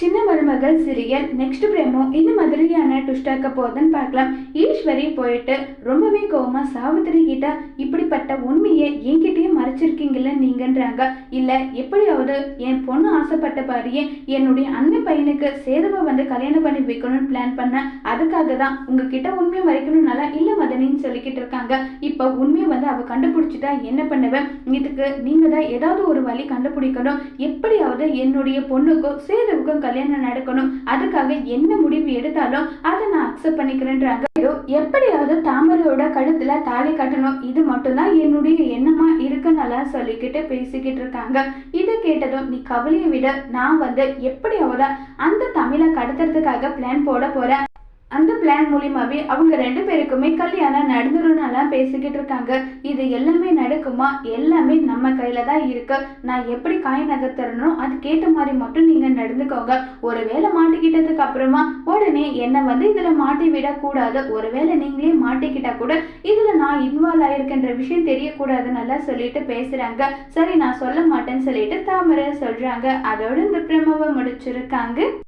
சின்ன மருமகள் serial next பிரேமோ இந்த மாதிரியான டுஷ்டாக்க போகுதுன்னு பார்க்கலாம். ஈஸ்வரி போயிட்டு ரொம்பவே கோவமா சாவித்திரி கிட்ட இப்படிப்பட்ட உண்மையை என்கிட்டயே மறைச்சிருக்கீங்கள நீங்கன்றாங்க. இல்ல எப்படியாவது என் பொண்ணு ஆசைப்பட்ட பாரியே என்னுடைய அண்ணன் பையனுக்கு சேதுவை வந்து கல்யாணம் பண்ணி வைக்கணும்னு பிளான் பண்ணேன். அதுக்காக தான் உங்ககிட்ட உண்மையை மறைக்கணும்னால? இல்ல மதனி சொல்லிக்கிட்டு இருக்காங்க. இப்போ உண்மையை வந்து அவ கண்டுபிடிச்சிட்டா என்ன பண்ணுவேன் இதுக்கு நீங்க தான் ஏதாவது ஒரு வழி கண்டுபிடிக்கணும். எப்படியாவது என்னுடைய பொண்ணுக்கும் சேதுவுக்கும் கல்யாணம் நடக்கணும். அதுக்காக என்ன முடிவு எடுத்தாலும் அதை நான் அக்செப்ட் பண்ணிக்கிறேன்றாங்க. எப்படியாவது தாமரையோட கழுத்துல தாலி கட்டணும். இது மட்டும்தான் என்னுடைய எண்ணமா இருக்குன்னு சொல்லிக்கிட்டு பேசிக்கிட்டு இருக்காங்க. இதை கேட்டதும் நீ கவலையை விட. நான் வந்து எப்படியாவது அந்த தமிழை கடத்துறதுக்காக பிளான் போட போறேன். அந்த பிளான் மூலியமாவே அவங்க ரெண்டு பேருக்குமே கல்யாணம் நடந்துரும்னாலாம் பேசிக்கிட்டு இருக்காங்க. இது எல்லாமே நடக்குமா? எல்லாமே நம்ம கையில தான் இருக்கு. நான் எப்படி காய் நகர்த்தரணும் அதுக்கேற்ற மாதிரி மட்டும் நீங்க நடந்துக்கோங்க. ஒருவேளை மாட்டிக்கிட்டதுக்கு அப்புறமா உடனே என்னை வந்து இதுல மாட்டி விடக்கூடாது ஒருவேளை நீங்களே மாட்டிக்கிட்டா கூட இதுல நான் இன்வால்வ் ஆயிருக்கின்ற விஷயம் தெரியக்கூடாதுன்னு எல்லாம் சொல்லிட்டு பேசுறாங்க. சரி நான் சொல்ல மாட்டேன்னு சொல்லிட்டு தாமரை சொல்றாங்க. அதோட இந்த பிரமவை முடிச்சிருக்காங்க.